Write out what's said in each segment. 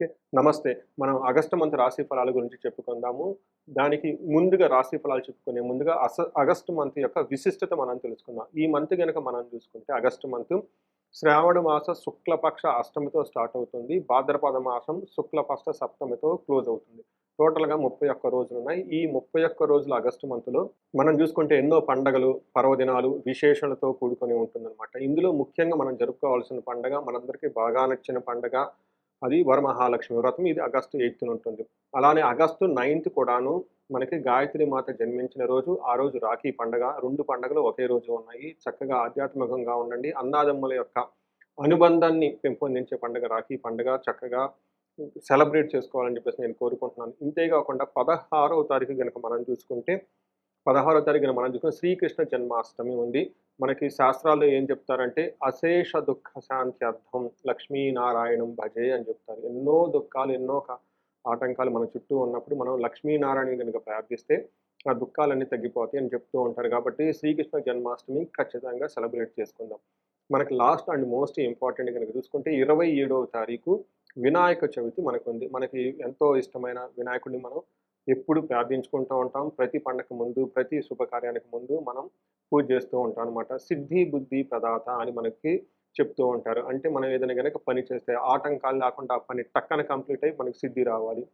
Okay. నమస్తే. మనం August month రాశి ఫలాల గురించి చెప్పుకుందాము. దానికి ముందుగా రాశి ఫలాలు చెప్పుకునే ముందుగా అస ఆగస్టు మంత్ యొక్క విశిష్టత మనం తెలుసుకుందాం. ఈ మంత్ కనుక మనం చూసుకుంటే ఆగస్టు మంత్ శ్రావణ మాస శుక్లపక్ష అష్టమితో స్టార్ట్ అవుతుంది. భాద్రపద మాసం శుక్లపక్ష సప్తమితో క్లోజ్ అవుతుంది. టోటల్గా ముప్పై ఒక్క రోజులు ఉన్నాయి. ఈ ముప్పై ఒక్క రోజులు ఆగస్టు మంత్లో మనం చూసుకుంటే ఎన్నో పండగలు పర్వదినాలు విశేషాలతో కూడుకొని ఉంటుందన్నమాట. ఇందులో ముఖ్యంగా మనం జరుపుకోవాల్సిన పండగ మనందరికీ బాగా నచ్చిన పండగ అది వరమహాలక్ష్మి వ్రతం. ఇది ఆగస్టు ఎయిత్ ఉంటుంది అలానే ఆగస్టు నైన్త్ కూడాను మనకి గాయత్రి మాత జన్మించిన రోజు ఆ రోజు రాఖీ పండగ. రెండు పండగలు ఒకే రోజు ఉన్నాయి. చక్కగా ఆధ్యాత్మికంగా ఉండండి. అన్నాదమ్ముల యొక్క అనుబంధాన్ని పెంపొందించే పండుగ రాఖీ పండుగ. చక్కగా సెలబ్రేట్ చేసుకోవాలని చెప్పేసి నేను కోరుకుంటున్నాను. ఇంతేకాకుండా పదహారవ తారీఖు కనుక మనం చూసుకుంటే పదహారో తారీఖున మనం చూసుకున్న శ్రీకృష్ణ జన్మాష్టమి ఉంది. మనకి శాస్త్రాల్లో ఏం చెప్తారంటే అశేష దుఃఖ శాంత్యర్థం లక్ష్మీనారాయణం భజే అని చెప్తారు. ఎన్నో దుఃఖాలు ఎన్నో ఆటంకాలు మన చుట్టూ ఉన్నప్పుడు మనం లక్ష్మీనారాయణ కనుక ప్రార్థిస్తే ఆ దుఃఖాలన్నీ తగ్గిపోతాయి అని చెప్తూ ఉంటారు. కాబట్టి శ్రీకృష్ణ జన్మాష్టమి ఖచ్చితంగా సెలబ్రేట్ చేసుకుందాం. మనకి లాస్ట్ అండ్ మోస్ట్ ఇంపార్టెంట్ కనుక చూసుకుంటే ఇరవై ఏడవ తారీఖు వినాయక చవితి మనకు ఉంది మనకి ఎంతో ఇష్టమైన వినాయకుడిని మనం ఎప్పుడు ప్రార్థించుకుంటూ ఉంటాం. ప్రతి పండగ ముందు ప్రతి శుభకార్యానికి ముందు మనం పూజ చేస్తూ ఉంటాం అనమాట సిద్ధి బుద్ధి ప్రదాత అని మనకి చెప్తూ ఉంటారు. అంటే మనం ఏదైనా కనుక పని చేస్తే ఆటంకాలు లేకుండా ఆ పని టక్కన కంప్లీట్ అయ్యి మనకి సిద్ధి రావాలి.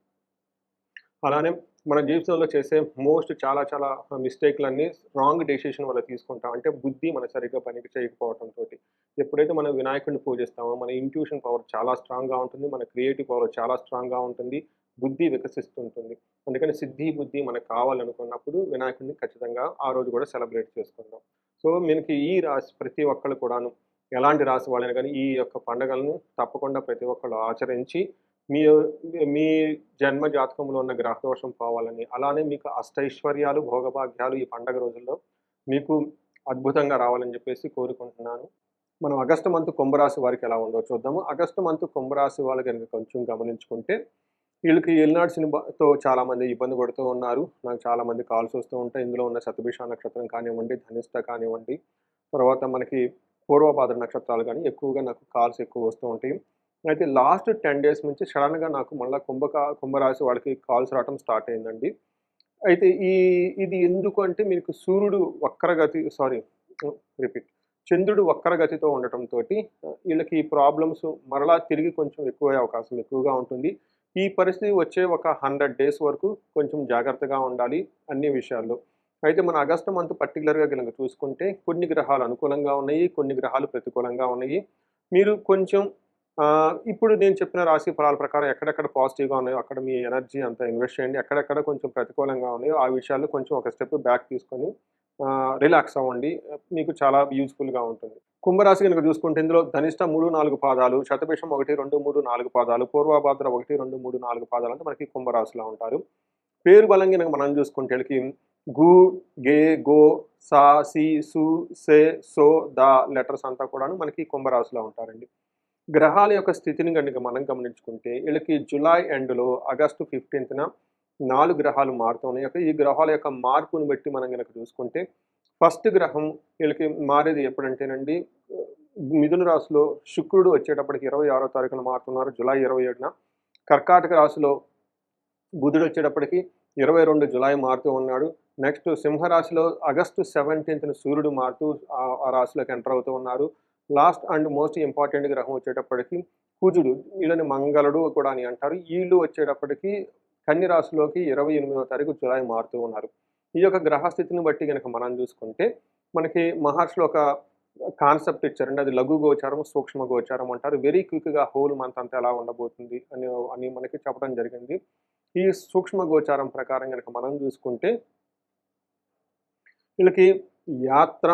అలానే మన జీవితంలో చేసే మోస్ట్ చాలా చాలా మిస్టేక్లన్నీ రాంగ్ డెసిషన్ వల్ల తీసుకుంటాం. అంటే బుద్ధి మన సరిగ్గా పనికి చేయకపోవడంతో ఎప్పుడైతే మనం వినాయకుడిని పూజిస్తామో మన ఇంట్యూషన్ పవర్ చాలా స్ట్రాంగ్గా ఉంటుంది. మన క్రియేటివ్ పవర్ చాలా స్ట్రాంగ్గా ఉంటుంది. బుద్ధి వికసిస్తుంటుంది. అందుకని సిద్ధి బుద్ధి మనకు కావాలనుకున్నప్పుడు వినాయకుడిని ఖచ్చితంగా ఆ రోజు కూడా సెలబ్రేట్ చేసుకుందాం. సో మనకి ఈ రాశి ప్రతి ఒక్కళ్ళు కూడాను ఎలాంటి రాశి వాళ్ళైనా కానీ ఈ యొక్క పండుగలను తప్పకుండా ప్రతి ఒక్కళ్ళు ఆచరించి మీ మీ జన్మ జాతకంలో ఉన్న గ్రహదోషం పోవాలని అలానే మీకు అష్టైశ్వర్యాలు భోగభాగ్యాలు ఈ పండగ రోజుల్లో మీకు అద్భుతంగా రావాలని చెప్పేసి కోరుకుంటున్నాను. మనం ఆగస్టు మంత్ కుంభరాశి వారికి ఎలా ఉందో చూద్దాము. ఆగస్టు మంత్ కుంభరాశి వాళ్ళు కనుక కొంచెం గమనించుకుంటే వీళ్ళకి ఎల్నాడు సినిమాతో చాలామంది ఇబ్బంది పడుతూ ఉన్నారు. నాకు చాలామంది కాల్స్ వస్తూ ఉంటాయి. ఇందులో ఉన్న శతభిష నక్షత్రం కానివ్వండి ధనిష్ట కానివ్వండి తర్వాత మనకి పూర్వపాద్ర నక్షత్రాలు కానీ ఎక్కువగా నాకు కాల్స్ ఎక్కువ వస్తూ ఉంటాయి. అయితే లాస్ట్ టెన్ డేస్ నుంచి సడన్గా నాకు మళ్ళీ కుంభక కుంభరాశి వాళ్ళకి కాల్స్ రావడం స్టార్ట్ అయిందండి. అయితే ఈ ఇది ఎందుకు అంటే మీకు సూర్యుడు వక్రగతి సారీ రిపీట్ చంద్రుడు వక్రగతితో ఉండటంతో వీళ్ళకి ఈ ప్రాబ్లమ్స్ మరలా తిరిగి కొంచెం ఎక్కువ అవకాశం ఎక్కువగా ఉంటుంది. ఈ పరిస్థితి వచ్చే ఒక హండ్రెడ్ డేస్ వరకు కొంచెం జాగ్రత్తగా ఉండాలి అన్ని విషయాల్లో. అయితే మన ఆగస్టు మంత్ పర్టికులర్గా కనుక చూసుకుంటే కొన్ని గ్రహాలు అనుకూలంగా ఉన్నాయి కొన్ని గ్రహాలు ప్రతికూలంగా ఉన్నాయి. మీరు కొంచెం ఇప్పుడు నేను చెప్పిన రాశి ఫలాల ప్రకారం ఎక్కడెక్కడ పాజిటివ్గా ఉన్నాయో అక్కడ మీ ఎనర్జీ అంతా ఇన్వెస్ట్ చేయండి. ఎక్కడెక్కడ కొంచెం ప్రతికూలంగా ఉన్నాయో ఆ విషయాల్లో కొంచెం ఒక స్టెప్ బ్యాక్ తీసుకొని రిలాక్స్ అవ్వండి. మీకు చాలా యూజ్ఫుల్గా ఉంటుంది. కుంభరాశి కనుక చూసుకుంటే ఇందులో ధనిష్ట మూడు నాలుగు పాదాలు శతభిషం ఒకటి రెండు మూడు నాలుగు పాదాలు పూర్వభాద్ర ఒకటి రెండు మూడు నాలుగు పాదాలు అంటే మనకి కుంభరాశిలో ఉంటారు. పేరు బలం కనుక మనం చూసుకుంటే వీళ్ళకి గు గే గో సా సి సు సే సో దా లెటర్స్ అంతా కూడాను మనకి కుంభరాశిలో ఉంటారండి. గ్రహాల యొక్క స్థితిని కనుక మనం గమనించుకుంటే వీళ్ళకి జూలై ఎండ్లో ఆగస్టు ఫిఫ్టీన్త్న నాలుగు గ్రహాలు మారుతున్నాయి ఈ గ్రహాల యొక్క మార్పును బట్టి మనం కనుక చూసుకుంటే ఫస్ట్ గ్రహం వీళ్ళకి మారేది ఎప్పుడంటేనండి మిథున రాశిలో శుక్రుడు వచ్చేటప్పటికి ఇరవై ఆరో తారీఖున మారుతున్నారు జూలై ఇరవై ఏడున. కర్కాటక రాశిలో బుధుడు వచ్చేటప్పటికి ఇరవై రెండు జులై మారుతూ ఉన్నాడు. నెక్స్ట్ సింహరాశిలో ఆగస్టు సెవెంటీన్త్న సూర్యుడు మారుతూ ఆ- ఆ రాశిలోకి ఎంటర్ అవుతూ ఉన్నారు. లాస్ట్ అండ్ మోస్ట్ ఇంపార్టెంట్ గ్రహం వచ్చేటప్పటికి కుజుడు వీళ్ళని మంగళుడు కూడా అని అంటారు. వీళ్ళు వచ్చేటప్పటికి కన్యరాశిలోకి ఇరవై ఎనిమిదవ తారీఖు జులై మారుతూ ఉన్నారు. ఈ యొక్క గ్రహస్థితిని బట్టి కనుక మనం చూసుకుంటే మనకి మహర్షులు ఒక కాన్సెప్ట్ ఇచ్చారండి. అది లఘు గోచారం సూక్ష్మ గోచారం అంటారు. వెరీ క్విక్గా హోల్ మంత్ అంతా ఎలా ఉండబోతుంది అని అని మనకి చెప్పడం జరిగింది. ఈ సూక్ష్మ గోచారం ప్రకారం కనుక మనం చూసుకుంటే వీళ్ళకి యాత్ర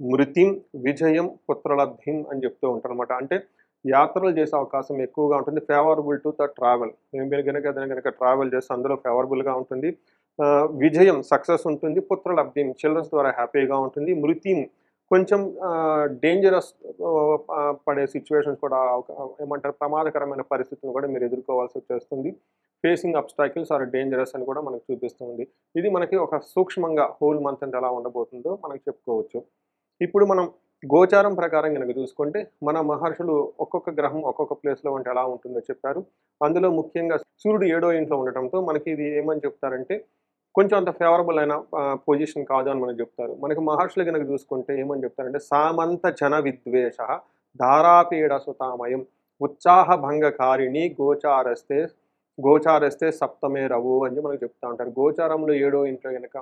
మృతిం విజయం పుత్రలబ్ధిం అని చెప్తూ ఉంటారు అనమాట అంటే యాత్రలు చేసే అవకాశం ఎక్కువగా ఉంటుంది. ఫేవరబుల్ టు ద ట్రావెల్ మీరు కనుక ఏదైనా కనుక ట్రావెల్ చేస్తే అందులో ఫేవరబుల్గా ఉంటుంది. విజయం సక్సెస్ ఉంటుంది. పుత్రలబ్ధిం చిల్డ్రన్స్ ద్వారా హ్యాపీగా ఉంటుంది. మృత్యుం కొంచెం డేంజరస్ పడే సిచ్యువేషన్స్ కూడా ఏమంటారు ప్రమాదకరమైన పరిస్థితులను కూడా మీరు ఎదుర్కోవాల్సి వచ్చేస్తుంది. ఫేసింగ్ అబ్స్టాకిల్స్ ఆర్ డేంజరస్ అని కూడా మనకు చూపిస్తుంది. ఇది మనకి ఒక సూక్ష్మంగా హోల్ మంత్ అంతా ఎలా ఉండబోతుందో మనకు చెప్పుకోవచ్చు. ఇప్పుడు మనం గోచారం ప్రకారం కనుక చూసుకుంటే మన మహర్షులు ఒక్కొక్క గ్రహం ఒక్కొక్క ప్లేస్లో ఉంటే ఎలా ఉంటుందో చెప్పారు. అందులో ముఖ్యంగా సూర్యుడు ఏడో ఇంట్లో ఉండటంతో మనకి ఇది ఏమని చెప్తారంటే కొంచెం అంత ఫేవరబుల్ అయిన పొజిషన్ కాదు అని మనకు చెప్తారు. మనకి మహర్షులు కనుక చూసుకుంటే ఏమని చెప్తారంటే సామంత జన విద్వేష ధారాపీడ సుతామయం ఉత్సాహ భంగకారిణి గోచారస్తే గోచారస్తే సప్తమే రవు అని మనకు చెప్తా ఉంటారు. గోచారంలో ఏడో ఇంట్లో కనుక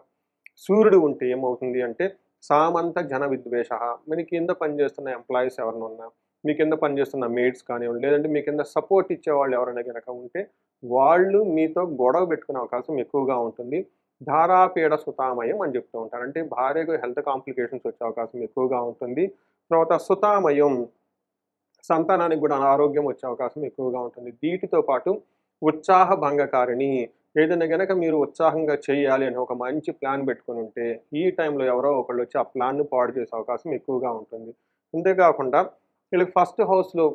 సూర్యుడు ఉంటే ఏమవుతుంది అంటే సామంత జన విద్వేష. మీ కింద పనిచేస్తున్న ఎంప్లాయీస్ ఎవరైనా ఉన్నా మీ కింద పనిచేస్తున్న మేడ్స్ కానివ్వండి లేదంటే మీ కింద సపోర్ట్ ఇచ్చే వాళ్ళు ఎవరైనా కనుక ఉంటే వాళ్ళు మీతో గొడవ పెట్టుకునే అవకాశం ఎక్కువగా ఉంటుంది. ధారాపీడ సుతామయం అని చెప్తూ ఉంటారు. అంటే భార్యకు హెల్త్ కాంప్లికేషన్స్ వచ్చే అవకాశం ఎక్కువగా ఉంటుంది. తర్వాత సుతామయం సంతానానికి కూడా అనారోగ్యం వచ్చే అవకాశం ఎక్కువగా ఉంటుంది. వీటితో పాటు ఉత్సాహ భంగకారిణి ఏదైనా కనుక మీరు ఉత్సాహంగా చేయాలి అని ఒక మంచి ప్లాన్ పెట్టుకుని ఉంటే ఈ టైంలో ఎవరో ఒకళ్ళు వచ్చి ఆ ప్లాన్ను పాడు చేసే అవకాశం ఎక్కువగా ఉంటుంది. అంతేకాకుండా వీళ్ళకి ఫస్ట్ హౌస్లో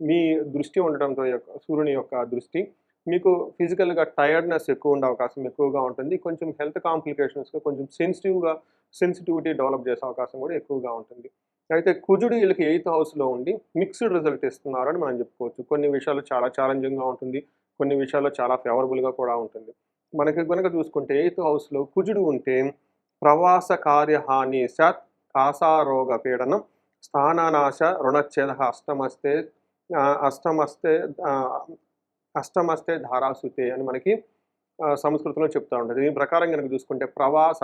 మీ దృష్టి ఉండటంతో యొక్క సూర్యుని యొక్క దృష్టి మీకు ఫిజికల్గా టైర్డ్నెస్ ఎక్కువ ఉండే అవకాశం ఎక్కువగా ఉంటుంది. కొంచెం హెల్త్ కాంప్లికేషన్స్గా కొంచెం సెన్సిటివ్గా సెన్సిటివిటీ డెవలప్ చేసే అవకాశం కూడా ఎక్కువగా ఉంటుంది. అయితే కుజుడు వీళ్ళకి ఎయిత్ హౌస్లో ఉండి మిక్స్డ్ రిజల్ట్ ఇస్తున్నారు అని మనం చెప్పుకోవచ్చు. కొన్ని విషయాలు చాలా ఛాలెంజింగ్గా ఉంటుంది. కొన్ని విషయాల్లో చాలా ఫేవరబుల్గా కూడా ఉంటుంది. మనకి కనుక చూసుకుంటే ఎయిత్ హౌస్లో కుజుడు ఉంటే ప్రవాస కార్యహాని సత్ కాసారోగ పీడనం స్థాననాశ రుణచ్ఛేద అష్టమస్తే అష్టమస్తే అష్టమస్తే ధారాసుతే అని మనకి సంస్కృతిలో సంస్కృతంలో చెప్తూ ఉంటుంది. దీని ప్రకారం కనుక చూసుకుంటే ప్రవాస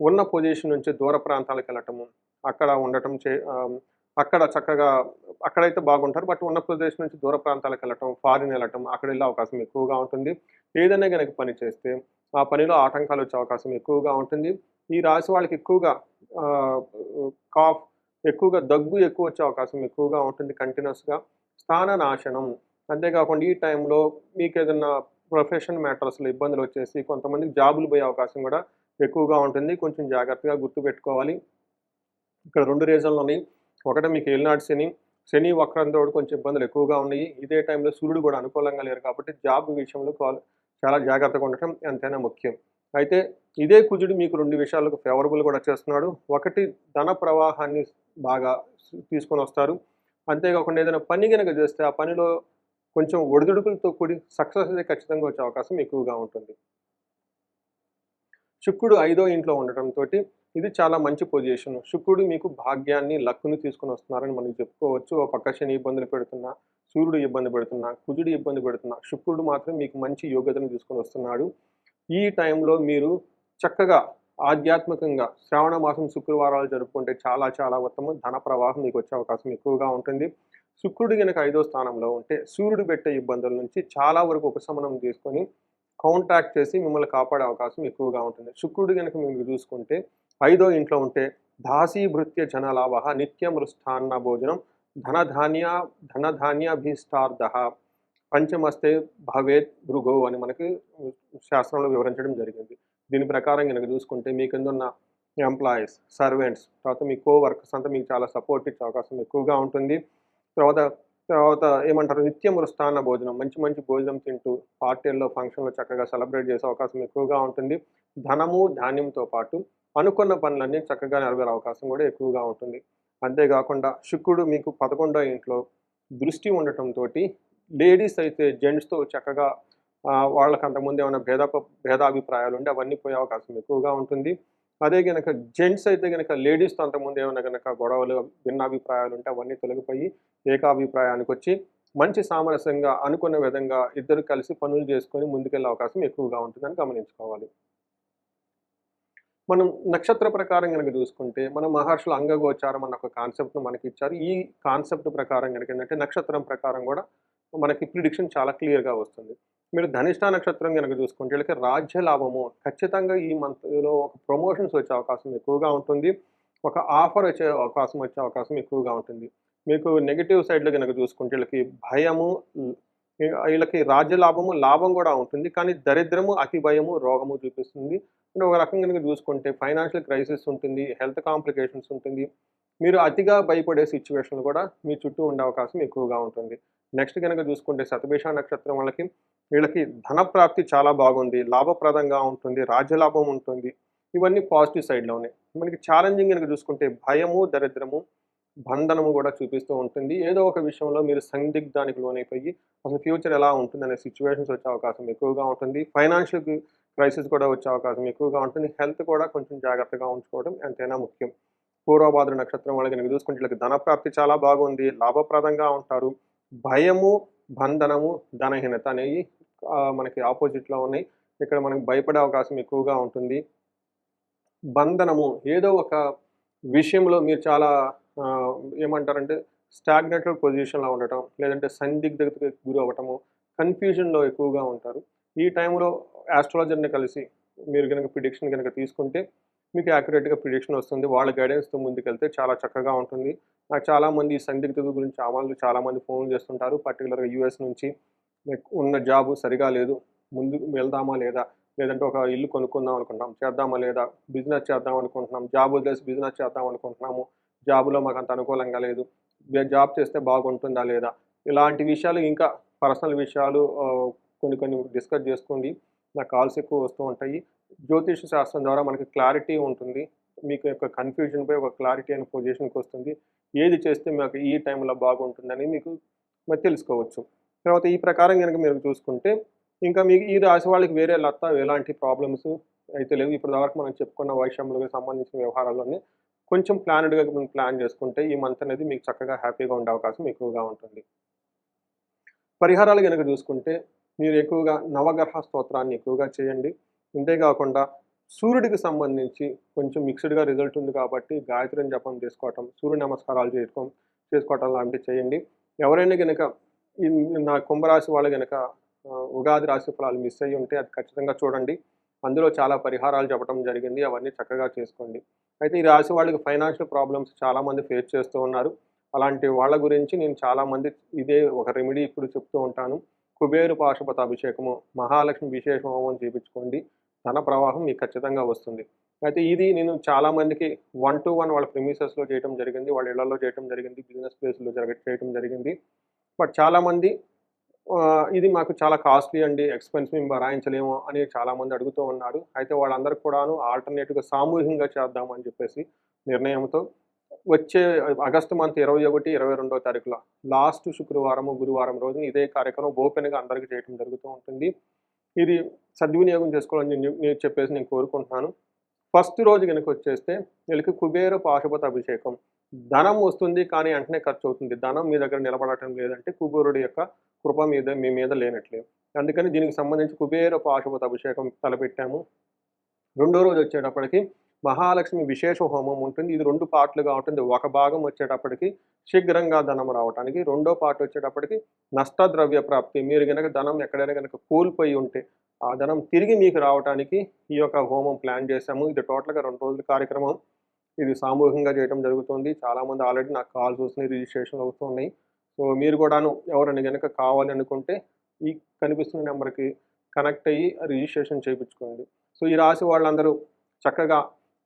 ఉన్న పొజిషన్ నుంచి దూర ప్రాంతాలకు వెళ్ళటము అక్కడ ఉండటం చే అక్కడ చక్కగా అక్కడైతే బాగుంటారు. బట్ ఉన్న ప్రదేశం నుంచి దూర ప్రాంతాలకు వెళ్ళటం ఫారిన్ వెళ్ళటం అక్కడ వెళ్ళే అవకాశం ఎక్కువగా ఉంటుంది. ఏదైనా కనుక పని చేస్తే ఆ పనిలో ఆటంకాలు వచ్చే అవకాశం ఎక్కువగా ఉంటుంది. ఈ రాశి వాళ్ళకి ఎక్కువగా కాఫ్ ఎక్కువగా దగ్గు ఎక్కువ వచ్చే అవకాశం ఎక్కువగా ఉంటుంది కంటిన్యూస్గా. స్థాన నాశనం. అంతేకాకుండా ఈ టైంలో మీకు ఏదైనా ప్రొఫెషన్ మ్యాటర్స్లో ఇబ్బందులు వచ్చేసి కొంతమందికి జాబులు పోయే అవకాశం కూడా ఎక్కువగా ఉంటుంది. కొంచెం జాగ్రత్తగా గుర్తుపెట్టుకోవాలి. ఇక్కడ రెండు రీజన్లు ఉన్నాయి. ఒకటే మీకు ఏలినాడు శని శని వక్రంతో కొంచెం ఇబ్బందులు ఎక్కువగా ఉన్నాయి. ఇదే టైంలో సూర్యుడు కూడా అనుకూలంగా లేరు కాబట్టి జాబ్ విషయంలో చాలా జాగ్రత్తగా ఉండటం ఎంతైనా ముఖ్యం. అయితే ఇదే కుజుడు మీకు రెండు విషయాలకు ఫేవరబుల్ కూడా చేస్తున్నాడు. ఒకటి ధన ప్రవాహాన్ని బాగా తీసుకొని వస్తారు. అంతేకాకుండా ఏదైనా పని కనుక చేస్తే ఆ పనిలో కొంచెం ఒడిదుడుకులతో కూడి సక్సెస్ అయితే ఖచ్చితంగా వచ్చే అవకాశం ఎక్కువగా ఉంటుంది. శుక్రుడు ఐదో ఇంట్లో ఉండటంతో ఇది చాలా మంచి పొజిషన్. శుక్రుడు మీకు భాగ్యాన్ని లక్కుని తీసుకొని వస్తున్నారని మనం చెప్పుకోవచ్చు. ఒక పక్క శని ఇబ్బందులు పెడుతున్నా సూర్యుడు ఇబ్బంది పెడుతున్నా కుజుడు ఇబ్బంది పెడుతున్నా శుక్రుడు మాత్రం మీకు మంచి యోగ్యతను తీసుకొని వస్తున్నాడు. ఈ టైంలో మీరు చక్కగా ఆధ్యాత్మికంగా శ్రావణ మాసం శుక్రవారాలు జరుపుకుంటే చాలా చాలా ఉత్తమం. ధన ప్రవాహం మీకు వచ్చే అవకాశం ఎక్కువగా ఉంటుంది. శుక్రుడు కనుక ఐదో స్థానంలో ఉంటే సూర్యుడు పెట్టే ఇబ్బందుల నుంచి చాలా వరకు ఉపశమనం తీసుకొని కాంటాక్ట్ చేసి మిమ్మల్ని కాపాడే అవకాశం ఎక్కువగా ఉంటుంది. శుక్రుడు కనుక మీరు చూసుకుంటే ఐదో ఇంట్లో ఉంటే దాసీభృత్య జనలాభ నిత్యమృష్టాన్న భోజనం ధనధాన్య ధనధాన్యాభీష్టార్థ పంచమస్తే భవేత్ భృగో అని మనకి శాస్త్రంలో వివరించడం జరిగింది. దీని ప్రకారం కనుక చూసుకుంటే మీ కింద ఉన్న ఎంప్లాయీస్ సర్వెంట్స్ తర్వాత మీ కో వర్కర్స్ అంతా మీకు చాలా సపోర్ట్ ఇచ్చే అవకాశం ఎక్కువగా ఉంటుంది. తర్వాత తర్వాత ఏమంటారు నిత్యం స్థాన భోజనం మంచి మంచి భోజనం తింటూ పార్టీల్లో ఫంక్షన్లో చక్కగా సెలబ్రేట్ చేసే అవకాశం ఎక్కువగా ఉంటుంది. ధనము ధాన్యంతో పాటు అనుకున్న పనులన్నీ చక్కగా నెరవేరే అవకాశం కూడా ఎక్కువగా ఉంటుంది. అంతేకాకుండా శుక్రుడు మీకు పదకొండో ఇంట్లో దృష్టి ఉండటంతో లేడీస్ అయితే జెంట్స్తో చక్కగా వాళ్ళకి అంతకుముందు ఏమైనా భేద భేదాభిప్రాయాలు ఉంటే అవన్నీ పోయే అవకాశం ఎక్కువగా ఉంటుంది. అదే కనుక జెంట్స్ అయితే కనుక లేడీస్తో అంతకుముందు ఏమైనా కనుక గొడవలు భిన్నాభిప్రాయాలు ఉంటే అవన్నీ తొలగిపోయి ఏకాభిప్రాయానికి వచ్చి మంచి సామరస్యంగా అనుకున్న విధంగా ఇద్దరు కలిసి పనులు చేసుకొని ముందుకెళ్ళే అవకాశం ఎక్కువగా ఉంటుందని గమనించుకోవాలి. మనం నక్షత్ర ప్రకారం కనుక చూసుకుంటే మన మహర్షులు అంగగోచారం అన్న ఒక కాన్సెప్ట్ను మనకి ఇచ్చారు. ఈ కాన్సెప్ట్ ప్రకారం కనుక ఏంటంటే నక్షత్రం ప్రకారం కూడా మనకి ప్రిడిక్షన్ చాలా క్లియర్గా వస్తుంది. మీరు ధనిష్ట నక్షత్రం కనుక చూసుకుంటే వీళ్ళకి రాజ్య లాభము. ఖచ్చితంగా ఈ మంత్లో ఒక ప్రమోషన్స్ వచ్చే అవకాశం ఎక్కువగా ఉంటుంది. ఒక ఆఫర్ వచ్చే అవకాశం వచ్చే అవకాశం ఎక్కువగా ఉంటుంది. మీకు నెగిటివ్ సైడ్లో కనుక చూసుకుంటే వీళ్ళకి భయము వీళ్ళకి రాజ్య లాభము లాభం కూడా ఉంటుంది. కానీ దరిద్రము అతి భయము రోగము చూపిస్తుంది. అంటే ఒక రకంగా కనుక చూసుకుంటే ఫైనాన్షియల్ క్రైసిస్ ఉంటుంది హెల్త్ కాంప్లికేషన్స్ ఉంటుంది. మీరు అతిగా భయపడే సిచ్యువేషన్లు కూడా మీ చుట్టూ ఉండే అవకాశం ఎక్కువగా ఉంటుంది. నెక్స్ట్ కనుక చూసుకుంటే శతభిష నక్షత్రం వాళ్ళకి వీళ్ళకి ధన ప్రాప్తి చాలా బాగుంది లాభప్రదంగా ఉంటుంది రాజ్యలాభం ఉంటుంది. ఇవన్నీ పాజిటివ్ సైడ్లో ఉన్నాయి మనకి ఛాలెంజింగ్ కనుక చూసుకుంటే భయము దరిద్రము బంధనము కూడా చూపిస్తూ ఉంటుంది. ఏదో ఒక విషయంలో మీరు సందిగ్ధానికి లోనైపోయి అసలు ఫ్యూచర్ ఎలా ఉంటుంది అనే సిచ్యువేషన్స్ వచ్చే అవకాశం ఎక్కువగా ఉంటుంది. ఫైనాన్షియల్ క్రైసిస్ కూడా వచ్చే అవకాశం ఎక్కువగా ఉంటుంది. హెల్త్ కూడా కొంచెం జాగ్రత్తగా ఉంచుకోవడం ఎంతైనా ముఖ్యం. పూర్వభాద్ర నక్షత్రం వాళ్ళకి కనుక చూసుకుంటే వీళ్ళకి ధనప్రాప్తి చాలా బాగుంది. లాభప్రదంగా ఉంటారు. భయము బంధనము ధనహీనత అనేవి మనకి ఆపోజిట్లో ఉన్నాయి. ఇక్కడ మనకి భయపడే అవకాశం ఎక్కువగా ఉంటుంది. బంధనము ఏదో ఒక విషయంలో మీరు చాలా ఏమంటారంటే స్టాగ్నేటెడ్ పొజిషన్లో ఉండటం లేదంటే సందిగ్ధతకు గురి అవ్వటము కన్ఫ్యూజన్లో ఎక్కువగా ఉంటారు. ఈ టైంలో ఆస్ట్రాలజర్ని కలిసి మీరు కనుక ప్రిడిక్షన్ కనుక తీసుకుంటే మీకు యాక్యురేట్గా ప్రిడిక్షన్ వస్తుంది. వాళ్ళ గైడెన్స్తో ముందుకెళ్తే చాలా చక్కగా ఉంటుంది. నాకు చాలామంది ఈ సందిగ్ధత గురించి చాలా చాలామంది ఫోన్లు చేస్తుంటారు. పర్టికులర్గా యూఎస్ నుంచి ఉన్న జాబ్ సరిగా లేదు. ముందు వెళ్దామా లేదా? లేదంటే ఒక ఇల్లు కొనుక్కుందాం అనుకుంటున్నాం. చేద్దామా లేదా? బిజినెస్ చేద్దాం అనుకుంటున్నాం. జాబ్ వదిలేసి బిజినెస్ చేద్దాం అనుకుంటున్నాము. జాబ్లో మాకు అంత అనుకూలంగా లేదు. జాబ్ చేస్తే బాగుంటుందా లేదా? ఇలాంటి విషయాలు ఇంకా పర్సనల్ విషయాలు కొన్ని కొన్ని డిస్కస్ చేసుకోండి. నాకు కాల్స్ ఎక్కువ వస్తూ ఉంటాయి. జ్యోతిష శాస్త్రం ద్వారా మనకి క్లారిటీ ఉంటుంది. మీకు యొక్క కన్ఫ్యూజన్పై ఒక క్లారిటీ అనే పొజిషన్కి వస్తుంది. ఏది చేస్తే మాకు ఈ టైంలో బాగుంటుందని మీకు మరి తెలుసుకోవచ్చు. తర్వాత ఈ ప్రకారం కనుక మీరు చూసుకుంటే ఇంకా మీకు ఈ రాశి వాళ్ళకి వేరే లత్త ఎలాంటి ప్రాబ్లమ్స్ అయితే లేవు. ఇప్పటి వరకు మనం చెప్పుకున్న వైషమ్యులకు సంబంధించిన వ్యవహారాల్లోనే కొంచెం ప్లానెడ్గా మనం ప్లాన్ చేసుకుంటే ఈ మంత్ అనేది మీకు చక్కగా హ్యాపీగా ఉండే అవకాశం ఎక్కువగా ఉంటుంది. పరిహారాలు కనుక చూసుకుంటే మీరు ఎక్కువగా నవగ్రహ స్తోత్రాన్ని ఎక్కువగా చేయండి. ఇంతేకాకుండా సూర్యుడికి సంబంధించి కొంచెం మిక్స్డ్గా రిజల్ట్ ఉంది కాబట్టి గాయత్రిని జపం చేసుకోవటం సూర్య నమస్కారాలు చేసుకో చేసుకోవటం లాంటివి చేయండి. ఎవరైనా కనుక నా కుంభరాశి వాళ్ళు కనుక ఉగాది రాశి ఫలాలు మిస్ అయ్యి ఉంటే అది ఖచ్చితంగా చూడండి. అందులో చాలా పరిహారాలు చెప్పడం జరిగింది. అవన్నీ చక్కగా చేసుకోండి. అయితే ఈ రాశి వాళ్ళకి ఫైనాన్షియల్ ప్రాబ్లమ్స్ చాలామంది ఫేస్ చేస్తూ ఉన్నారు. అలాంటి వాళ్ళ గురించి నేను చాలామంది ఇదే ఒక రెమెడీ ఇప్పుడు చెప్తూ ఉంటాను. కుబేరు పాశుపత అభిషేకము మహాలక్ష్మి విశేష హోమం చేయించుకోండి ధన ప్రవాహం మీకు ఖచ్చితంగా వస్తుంది. అయితే ఇది నేను చాలామందికి వన్ టు వన్ వాళ్ళ ప్రిమిసెస్లో చేయడం జరిగింది వాళ్ళ ఇళ్ళలో చేయడం జరిగింది బిజినెస్ ప్లేస్లో జరగ చేయడం జరిగింది. బట్ చాలామంది ఇది మాకు చాలా కాస్ట్లీ అండి ఎక్స్పెన్స్ మేము భరాయించలేము అని చాలామంది అడుగుతూ ఉన్నారు. అయితే వాళ్ళందరికీ కూడాను ఆల్టర్నేటివ్గా సామూహికంగా చేద్దామని చెప్పేసి నిర్ణయంతో వచ్చే ఆగస్టు మంత్ ఇరవై ఒకటి ఇరవై రెండో తారీఖులో లాస్ట్ శుక్రవారం గురువారం రోజున ఇదే కార్యక్రమం ఓపెన్గా అందరికీ చేయడం జరుగుతూ ఉంటుంది. ఇది సద్వినియోగం చేసుకోవాలని నేను చెప్పేసి నేను కోరుకుంటున్నాను. ఫస్ట్ రోజు కనుక వచ్చేస్తే వీళ్ళకి కుబేర పాశుపత అభిషేకం. ధనం వస్తుంది కానీ వెంటనే ఖర్చు అవుతుంది. ధనం మీ దగ్గర నిలబడటం లేదంటే కుబేరుడి యొక్క కృప మీద మీ మీద లేనట్లేదు అందుకని దీనికి సంబంధించి కుబేర పాశుపత అభిషేకం తలపెట్టాము. రెండో రోజు వచ్చేటప్పటికి మహాలక్ష్మి విశేష హోమం ఉంటుంది. ఇది రెండు పార్ట్లుగా ఉంటుంది. ఒక భాగం వచ్చేటప్పటికి శీఘ్రంగా ధనం రావడానికి రెండో పార్ట్ వచ్చేటప్పటికి నష్టద్రవ్య ప్రాప్తి. మీరు కనుక ధనం ఎక్కడైనా కనుక కోల్పోయి ఉంటే ఆ ధనం తిరిగి మీకు రావడానికి ఈ యొక్క హోమం ప్లాన్ చేశాము. ఇది టోటల్గా రెండు రోజుల కార్యక్రమం. ఇది సామూహికంగా చేయడం జరుగుతుంది. చాలామంది ఆల్రెడీ నాకు కాల్స్ వస్తున్నాయి రిజిస్ట్రేషన్ అవుతున్నాయి. సో మీరు కూడాను ఎవరైనా కనుక కావాలి అనుకుంటే ఈ కనిపిస్తున్న నెంబర్కి కనెక్ట్ అయ్యి రిజిస్ట్రేషన్ చేయించుకోండి. సో ఈ రాశి వాళ్ళందరూ చక్కగా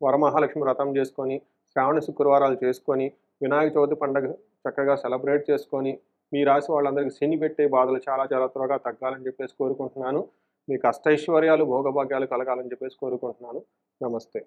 వరమహాలక్ష్మి వ్రతం చేసుకొని శ్రావణ శుక్రవారాలు చేసుకొని వినాయక చవితి పండుగ చక్కగా సెలబ్రేట్ చేసుకొని మీ రాశి వాళ్ళందరికీ శని పెట్టే బాధలు చాలా చాలా త్వరగా తగ్గాలని చెప్పేసి కోరుకుంటున్నాను. మీకు అష్టైశ్వర్యాలు భోగభాగ్యాలు కలగాలని చెప్పేసి కోరుకుంటున్నాను. నమస్తే.